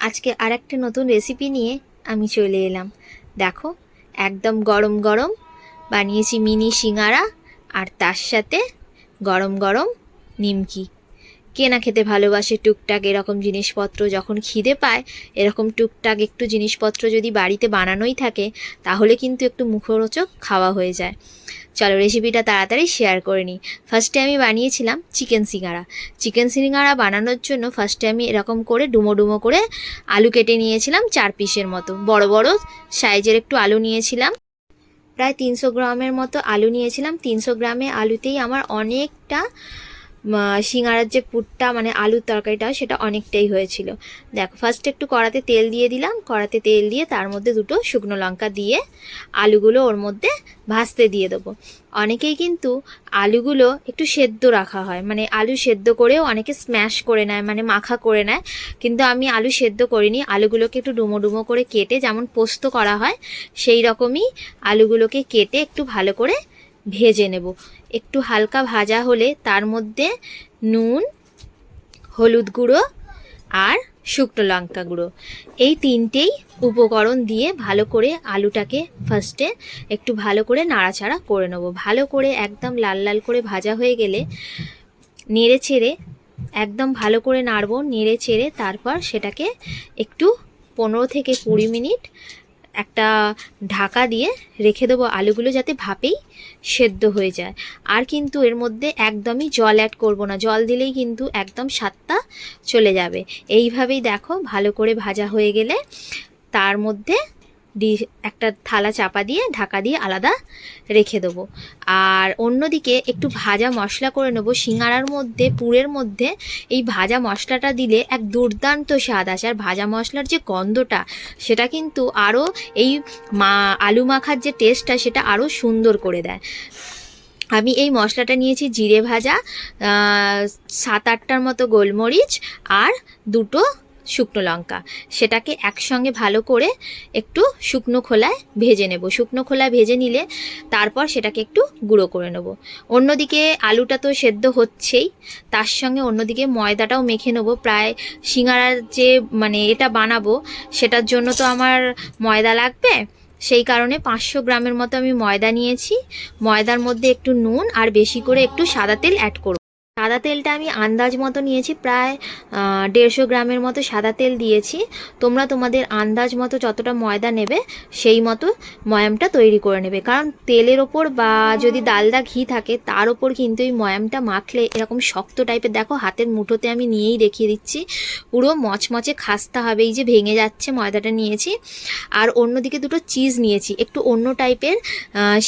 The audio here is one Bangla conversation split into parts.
আজকে আর একটা নতুন রেসিপি নিয়ে আমি চলে এলাম। দেখো, একদম গরম গরম বানিয়েছি মিনি সিঙ্গারা আর তার সাথে গরম গরম নিমকি। কে না খেতে ভালোবাসে টুকটাক এরকম জিনিসপত্র, যখন খিদে পায় এরকম টুকটাক একটু জিনিসপত্র যদি বাড়িতে বানানোই থাকে, তাহলে কিন্তু একটু মুখরোচক খাওয়া হয়ে যায়। চলো রেসিপিটা তাড়াতাড়ি শেয়ার করে নিই। ফার্স্টে আমি বানিয়েছিলাম চিকেন সিঙ্গারা। চিকেন সিঙ্গারা বানানোর জন্য ফার্স্টে আমি এরকম করে ডুমো ডুমো করে আলু কেটে নিয়েছিলাম চার পিসের মতো। বড় বড় সাইজের একটু আলু নিয়েছিলাম। প্রায় তিনশো গ্রামের মতো আলু নিয়েছিলাম। তিনশো গ্রামে আলুতেই আমার অনেকটা সিঙ্গারার যে পুরটা মানে আলুর তরকারিটা, সেটা অনেকটাই হয়েছিল। দেখো ফার্স্ট একটু কড়াতে তেল দিয়ে দিলাম। কড়াতে তেল দিয়ে তার মধ্যে দুটো শুকনো লঙ্কা দিয়ে আলুগুলো ওর মধ্যে ভাজতে দিয়ে দেবো। অনেকেই কিন্তু আলুগুলো একটু সেদ্ধ রাখা হয়। মানে আলু সেদ্ধ করেও অনেকে স্ম্যাশ করে নেয় মানে মাখা করে নেয়। কিন্তু আমি আলু সেদ্ধ করিনি। আলুগুলোকে একটু ডুমো ডুমো করে কেটে যেমন পোস্ত করা হয়, সেই রকমই আলুগুলোকে কেটে একটু ভালো করে ভেজে নেব। একটু হালকা ভাজা হলে তার মধ্যে নুন, হলুদ গুঁড়ো আর শুকনো লঙ্কা গুঁড়ো। এই তিনটেই উপকরণ দিয়ে ভালো করে আলুটাকে ফার্স্টে একটু ভালো করে নাড়াচাড়া করে নেব। ভালো করে একদম লাল লাল করে ভাজা হয়ে গেলে নেড়ে ছেড়ে একদম ভালো করে নাড়বো, নেড়ে চেড়ে তারপর সেটাকে একটু পনেরো থেকে কুড়ি মিনিট একটা ঢাকা দিয়ে রেখে দেবো আলুগুলো যাতে ভাপেই সেদ্ধ হয়ে যায়। আর কিন্তু এর মধ্যে একদমই জল অ্যাড করব না। জল দিলেই কিন্তু একদম স্বাদটা চলে যাবে। এইভাবেই দেখো ভালো করে ভাজা হয়ে গেলে তার মধ্যে ডি একটা থালা চাপা দিয়ে, ঢাকা দিয়ে আলাদা রেখে দেবো। আর অন্যদিকে একটু ভাজা মশলা করে নেব। সিঙ্গারার মধ্যে, পুরের মধ্যে এই ভাজা মশলাটা দিলে এক দুর্দান্ত স্বাদ আসে। আর ভাজা মশলার যে গন্ধটা, সেটা কিন্তু আরও এই মা, আলু মাখার যে টেস্টটা সেটা আরও সুন্দর করে দেয়। আমি এই মশলাটা নিয়েছি জিরে ভাজা সাত আটটার মতো গোলমরিচ আর দুটো শুকনো লঙ্কা। সেটাকে একসঙ্গে ভালো করে একটু শুকনো খোলায় ভেজে নেব। শুকনো খোলায় ভেজে নিলে তারপর সেটাকে একটু গুঁড়ো করে নেব। অন্যদিকে আলুটা তো সেদ্ধ হচ্ছেই, তার সঙ্গে অন্যদিকে ময়দাটাও মেখে নেব। প্রায় সিঙ্গারার যে মানে এটা বানাবো, সেটার জন্য তো আমার ময়দা লাগবে। সেই কারণে পাঁচশো গ্রামের মতো আমি ময়দা নিয়েছি। ময়দার মধ্যে একটু নুন আর বেশি করে একটু সাদা তেল অ্যাড করব। সাদা তেলটা আমি আন্দাজ মতো নিয়েছি, প্রায় দেড়শো গ্রামের মতো সাদা তেল দিয়েছি। তোমরা তোমাদের আন্দাজ মতো যতটা ময়দা নেবে, সেই মতো ময়ামটা তৈরি করে নেবে। কারণ তেলের ওপর বা যদি ডালদা ঘি থাকে, তার ওপর কিন্তু এই ময়ামটা মাখলে এরকম শক্ত টাইপের, দেখো হাতের মুঠোতে আমি নিয়েই দেখিয়ে দিচ্ছি, পুরো মচমচে খাস্তা হবে, এই যে ভেঙে যাচ্ছে ময়দাটা নিয়েছি। আর অন্যদিকে দুটো চিজ নিয়েছি, একটু অন্য টাইপের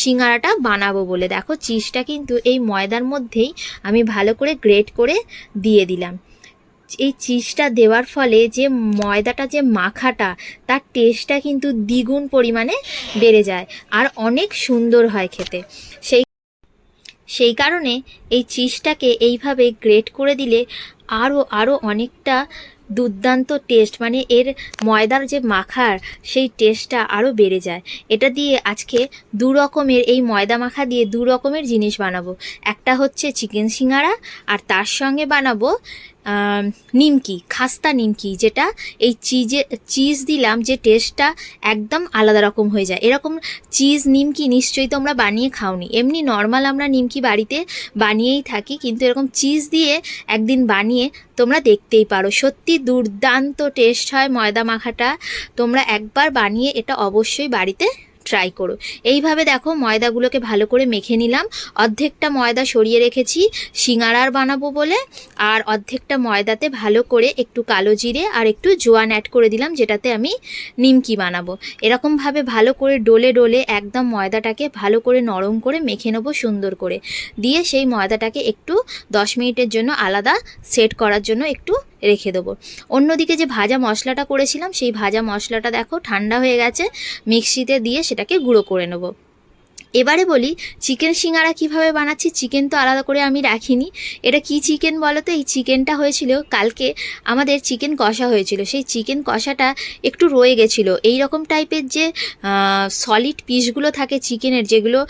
সিঙ্গারাটা বানাবো বলে। দেখো, চিজটা কিন্তু এই ময়দার মধ্যেই আমি ভালো করে গ্রেট করে দিয়ে দিলাম। এই চিজটা দেওয়ার ফলে যে ময়দাটা, যে মাখাটা, তার টেস্টটা কিন্তু দ্বিগুণ পরিমাণে বেড়ে যায় আর অনেক সুন্দর হয় খেতে। সেই সেই কারণে এই চিজটাকে এইভাবে গ্রেট করে দিলে আরও আরও অনেকটা দুর্দান্ত টেস্ট মানে এর ময়দার যে মাখার সেই টেস্টটা আরও বেড়ে যায়। এটা দিয়ে আজকে দু রকমের, এই ময়দা মাখা দিয়ে দু রকমের জিনিস বানাবো। একটা হচ্ছে চিকেন সিঙ্গারা আর তার সঙ্গে বানাবো নিমকি, খাস্তা নিমকি, যেটা এই চিজে, চিজ দিলাম যে টেস্টটা একদম আলাদা রকম হয়ে যায়। এরকম চিজ, নিমকি নিশ্চয়ই তোমরা বানিয়ে খাওনি। এমনি নর্মাল আমরা নিমকি বাড়িতে বানিয়েই থাকি, কিন্তু এরকম চিজ দিয়ে একদিন বানিয়ে তোমরা দেখতেই পারো। সত্যি দুর্দান্ত টেস্ট হয় ময়দা মাখাটা। তোমরা একবার বানিয়ে এটা অবশ্যই বাড়িতে ট্রাই করো। এইভাবে দেখো ময়দাগুলোকে ভালো করে মেখে নিলাম। অর্ধেকটা ময়দা সরিয়ে রেখেছি সিঙ্গারার বানাবো বলে, আর অর্ধেকটা ময়দাতে ভালো করে একটু কালো জিরে আর একটু জোয়ান অ্যাড করে দিলাম, যেটাতে আমি নিমকি বানাবো। এরকমভাবে ভালো করে ডোলে ডোলে একদম ময়দাটাকে ভালো করে নরম করে মেখে নেব সুন্দর করে। দিয়ে সেই ময়দাটাকে একটু দশ মিনিটের জন্য আলাদা সেট করার জন্য একটু রেখে দেবো। অন্যদিকে যে ভাজা মশলাটা করেছিলাম, সেই ভাজা মশলাটা দেখো ঠান্ডা হয়ে গেছে, মিক্সিতে দিয়ে সেটাকে গুঁড়ো করে নেব। এবারে বলি, চিকেন সিঙ্গারা কীভাবে বানাচ্ছি চিকেন তো আলাদা করে আমি রাখিনি। এটা কি চিকেন বলো তো? এই চিকেনটা হয়েছিল, কালকে আমাদের চিকেন কষা হয়েছিল। সেই চিকেন কষাটা একটু রয়ে গেছিল। এই রকম টাইপের যে সলিড পিসগুলো থাকে চিকেনের, যেগুলো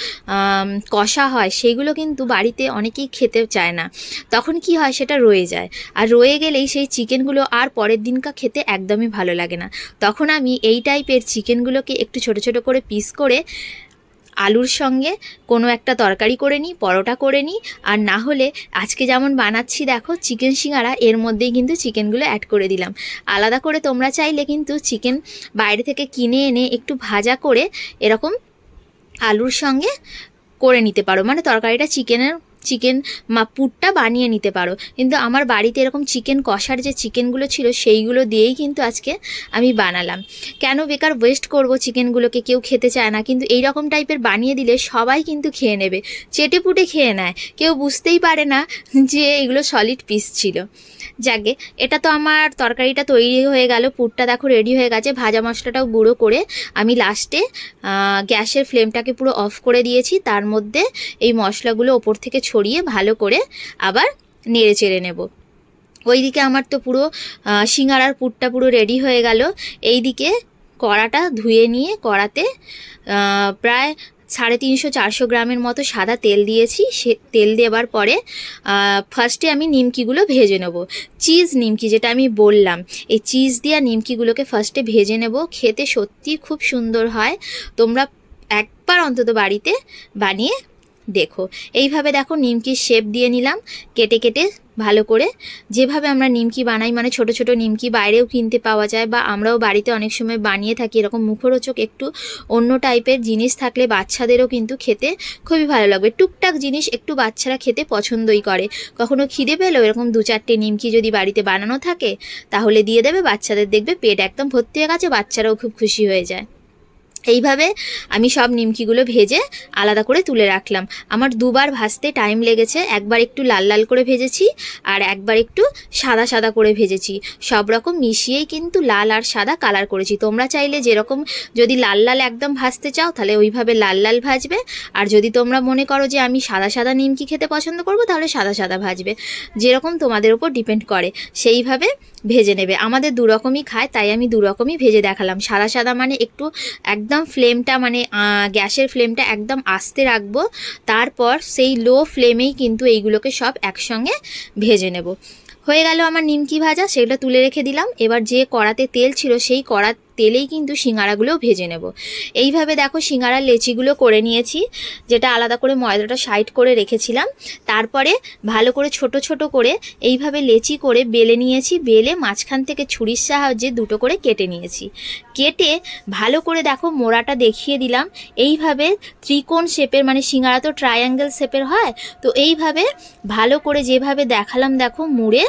কষা হয়, সেগুলো কিন্তু বাড়িতে অনেকেই খেতে চায় না। তখন কি হয়, সেটা রয়ে যায়। আর রয়ে গেলেই সেই চিকেনগুলো আর পরের দিনকা খেতে একদমই ভালো লাগে না। তখন আমি এই টাইপের চিকেনগুলোকে একটু ছোট ছোট করে পিস করে আলুর সঙ্গে কোনো একটা তরকারি করে নিই, পরোটা করে নিই, আর না হলে আজকে যেমন বানাচ্ছি দেখো, চিকেন সিঙ্গারা, এর মধ্যেই কিন্তু চিকেনগুলো অ্যাড করে দিলাম। আলাদা করে তোমরা চাইলে কিন্তু চিকেন বাইরে থেকে কিনে এনে একটু ভাজা করে এরকম আলুর সঙ্গে করে নিতে পারো। মানে তরকারিটা চিকেনের চিকেন পুরটা বানিয়ে নিতে পারো। কিন্তু আমার বাড়িতে এরকম চিকেন কষার যে চিকেনগুলো ছিল, সেইগুলো দিয়েই কিন্তু আজকে আমি বানালাম। কেন বেকার ওয়েস্ট করব চিকেনগুলোকে কেউ খেতে চায় না। কিন্তু এই রকম টাইপের বানিয়ে দিলে সবাই কিন্তু খেয়ে নেবে। চেটে পুটে খেয়ে নেয়। কেউ বুঝতেই পারে না যে এগুলো সলিড পিস ছিল। যাকে এটা তো আমার তরকারিটা তৈরি হয়ে গেল, পুরটা দেখো রেডি হয়ে গেছে। ভাজা মশলাটাও গুঁড়ো করে আমি লাস্টে গ্যাসের ফ্লেমটাকে পুরো অফ করে দিয়েছি। তার মধ্যে এই মশলাগুলো ওপর থেকে ছড়িয়ে ভালো করে আবার নেড়ে চেড়ে নেব। ওইদিকে আমার তো পুরো সিঙ্গারার পুরটা পুরো রেডি হয়ে গেল। এইদিকে কড়াটা ধুয়ে নিয়ে কড়াতে প্রায় সাড়ে তিনশো চারশো গ্রামের মতো সাদা তেল দিয়েছি। সে তেল দেওয়ার পরে ফার্স্টে আমি নিমকিগুলো ভেজে নেব। চিজ নিমকি যেটা আমি বললাম, এই চিজ দেওয়া নিমকিগুলোকে ফার্স্টে ভেজে নেব। খেতে সত্যি খুব সুন্দর হয়। তোমরা একবার অন্তত বাড়িতে বানিয়ে দেখো, এইভাবে দেখো নিমকির শেপ দিয়ে নিলাম, কেটে কেটে ভালো করে। যেভাবে আমরা নিমকি বানাই মানে ছোট ছোট নিমকি বাইরেও কিনতে পাওয়া যায় বা আমরাও বাড়িতে অনেক সময় বানিয়ে থাকি, এরকম মুখরোচক একটু অন্য টাইপের জিনিস থাকলে বাচ্চাদেরও কিন্তু খেতে খুবই ভালো লাগবে। টুকটাক জিনিস একটু বাচ্চারা খেতে পছন্দই করে। কখনো খিদে পেল এরকম দু চারটে নিমকি যদি বাড়িতে বানানো থাকে, তাহলে দিয়ে দেবে, বাচ্চাদের দেখবে পেট একদম ভর্তি হয়ে গেছে, বাচ্চারাও খুব খুশি হয়ে যায়। এইভাবে আমি সব নিমকিগুলো ভেজে আলাদা করে তুলে রাখলাম। আমার দুবার ভাজতে টাইম লেগেছে, একবার একটু লাল লাল করে ভেজেছি আর একবার একটু সাদা সাদা করে ভেজেছি। সব রকম মিশিয়েই কিন্তু লাল আর সাদা কালার করেছি। তোমরা চাইলে যেরকম যদি লাল লাল একদম ভাজতে চাও, তাহলে ওইভাবে লাল লাল ভাজবে। আর যদি তোমরা মনে করো যে আমি সাদা সাদা নিমকি খেতে পছন্দ করব, তাহলে সাদা সাদা ভাজবে। যেরকম তোমাদের উপর ডিপেন্ড করে, সেইভাবে ভেজে নেবে। আমাদের দুরকমই খায়, তাই আমি দুরকমই ভেজে দেখালাম। সাদা সাদা মানে একটু একদম ফ্লেমটা মানে গ্যাসের ফ্লেমটা একদম আস্তে রাখব। তারপর সেই লো ফ্লেমেই কিন্তু এইগুলোকে সব একসঙ্গে ভেজে নেব। হয়ে গেল আমার নিমকি ভাজা সেটা তুলে রেখে দিলাম। এবার যে কড়াতে তেল ছিল সেই কড়া তেলেই কিন্তু সিঙ্গারাগুলোও ভেজে নেব। এইভাবে দেখো সিঙ্গারার লেচিগুলো করে নিয়েছি, যেটা আলাদা করে ময়দাটা সাইড করে রেখেছিলাম। তারপরে ভালো করে ছোট ছোট করে এইভাবে লেচি করে বেলে নিয়েছি, বেলে মাঝখান থেকে ছুরির সাহায্যে দুটো করে কেটে নিয়েছি। কেটে ভালো করে দেখো মোড়াটা দেখিয়ে দিলাম। এইভাবে ত্রিকোণ শেপের মানে সিঙ্গারা তো ট্রায়াঙ্গেল শেপের হয়, তো এইভাবে ভালো করে যেভাবে দেখালাম দেখো মুড়ে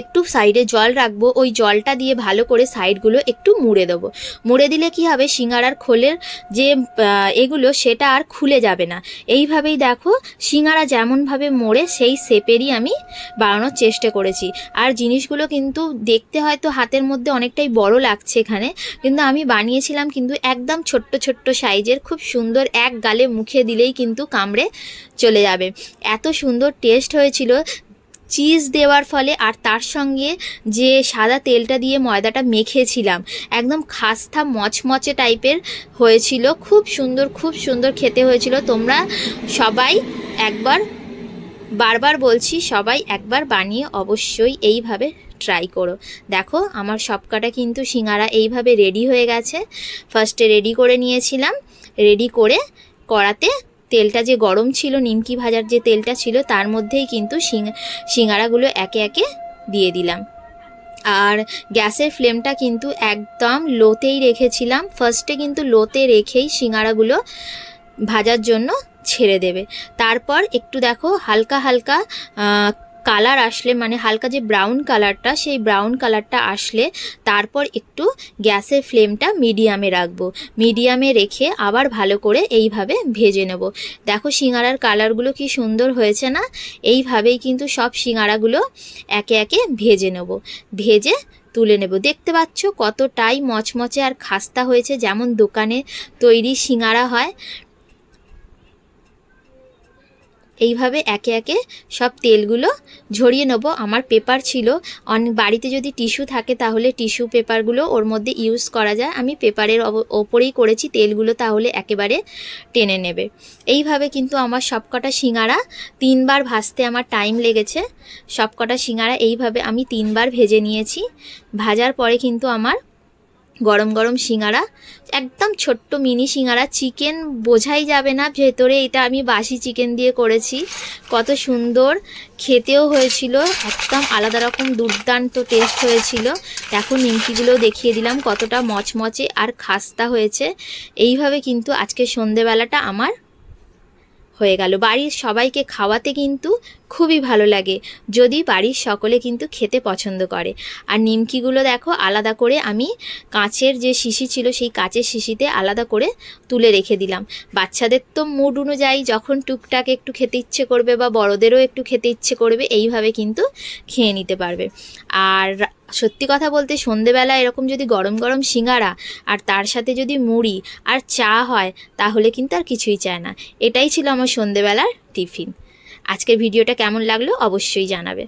একটু সাইডে জল রাখব, ওই জলটা দিয়ে ভালো করে সাইডগুলো একটু মুড়ে দেবো। মুড়ে দিলে কি হবে? সিঙ্গারার খোলের যে এগুলো সেটা আর খুলে যাবে না। এইভাবেই দেখো, সিঙ্গারা যেমনভাবে মোড়ে, সেই শেপেরই আমি বানানোর চেষ্টা করেছি। আর জিনিসগুলো কিন্তু দেখতে হয়তো হাতের মধ্যে অনেকটাই বড় লাগছে এখানে, কিন্তু আমি বানিয়েছিলাম কিন্তু একদম ছোট্ট ছোট্ট সাইজের, খুব সুন্দর এক গালে মুখে দিলেই কিন্তু কামড়ে চলে যাবে। এত সুন্দর টেস্ট হয়েছিল চিজ দেওয়ার ফলে আর তার সঙ্গে যে সাদা তেলটা দিয়ে ময়দাটা মেখেছিলাম, একদম খাস্তা মচমচে টাইপের হয়েছিল। খুব সুন্দর খুব সুন্দর খেতে হয়েছিল। তোমরা সবাই একবার, বারবার বলছি, সবাই একবার বানিয়ে অবশ্যই এইভাবে ট্রাই করো। দেখো, আমার সবকটা কিন্তু সিঙ্গারা এইভাবে রেডি হয়ে গেছে। ফার্স্টে রেডি করে নিয়েছিলাম। রেডি করে কড়াতে তেলটা যে গরম ছিল, নিমকি ভাজার যে তেলটা ছিল, তার মধ্যেই কিন্তু সিঙ্গারাগুলো একে একে দিয়ে দিলাম। আর গ্যাসের ফ্লেমটা কিন্তু একদম লোতেই রেখেছিলাম। ফার্স্টে কিন্তু লোতে রেখেই সিঙ্গারাগুলো ভাজার জন্য ছেড়ে দেবে। তারপর একটু দেখো, হালকা হালকা কালার আসলে মানে হালকা যে ব্রাউন কালারটা, সেই ব্রাউন কালারটা আসলে তারপর একটু গ্যাসের ফ্লেমটা মিডিয়ামে রাখব। মিডিয়ামে রেখে আবার ভালো করে এইভাবে ভেজে নেব। দেখো সিঙ্গারার কালারগুলো কি সুন্দর হয়েছে না? এইভাবেই কিন্তু সব সিঙ্গারাগুলো একে একে ভেজে নেব। ভেজে তুলে নেব। দেখতে পাচ্ছ কতটাই মচমচে আর খাস্তা হয়েছে। যেমন দোকানে তৈরি সিঙ্গারা হয় এইভাবে একে একে সব তেলগুলো ঝরিয়ে নেব। আমার পেপার ছিল অনেক বাড়িতে যদি টিস্যু থাকে তাহলে টিস্যু পেপারগুলো ওর মধ্যে ইউজ করা যায়। আমি পেপারের ওপরেই করেছি, তেলগুলো তাহলে একেবারে টেনে নেবে। এইভাবে কিন্তু আমার সবকটা সিঙ্গারা তিনবার ভাজতে আমার টাইম লেগেছে। সবকটা সিঙ্গারা এইভাবে আমি তিনবার ভেজে নিয়েছি। ভাজার পরে কিন্তু আমার গরম গরম সিঙ্গারা, একদম ছোট্ট মিনি সিঙ্গারা, চিকেন বোঝাই যাবে না ভেতরে, এটা আমি বাসি চিকেন দিয়ে করেছি। কত সুন্দর, খেতেও হয়েছিল, একদম আলাদা রকম দুর্দান্ত টেস্ট হয়েছিল। দেখো নিমকিগুলো দেখিয়ে দিলাম কতটা মচমচে আর খাস্তা হয়েছে। এইভাবে কিন্তু আজকে সন্ধেবেলাটা আমার হয়ে গেল। বাড়ির সবাইকে খাওয়াতে কিন্তু খুবই ভালো লাগে। যদি বাড়ির সকলে কিন্তু খেতে পছন্দ করে। আর নিমকিগুলো দেখো, আলাদা করে আমি কাঁচের যে শিশি ছিল, সেই কাঁচের শিশিতে আলাদা করে তুলে রেখে দিলাম। বাচ্চাদের তো মুড অনুযায়ী যখন টুকটাক একটু খেতে ইচ্ছে করবে বা বড়দেরও একটু খেতে ইচ্ছে করবে, এইভাবে কিন্তু খেয়ে নিতে পারবে। আর সত্যি কথা বলতে সন্ধেবেলা এরকম যদি গরম গরম সিঙ্গারা আর তার সাথে যদি মুড়ি আর চা হয়, তাহলে কিন্তু আর কিছুই চায় না। এটাই ছিল আমার সন্ধেবেলার টিফিন। আজকের ভিডিওটা কেমন লাগল অবশ্যই জানাবে।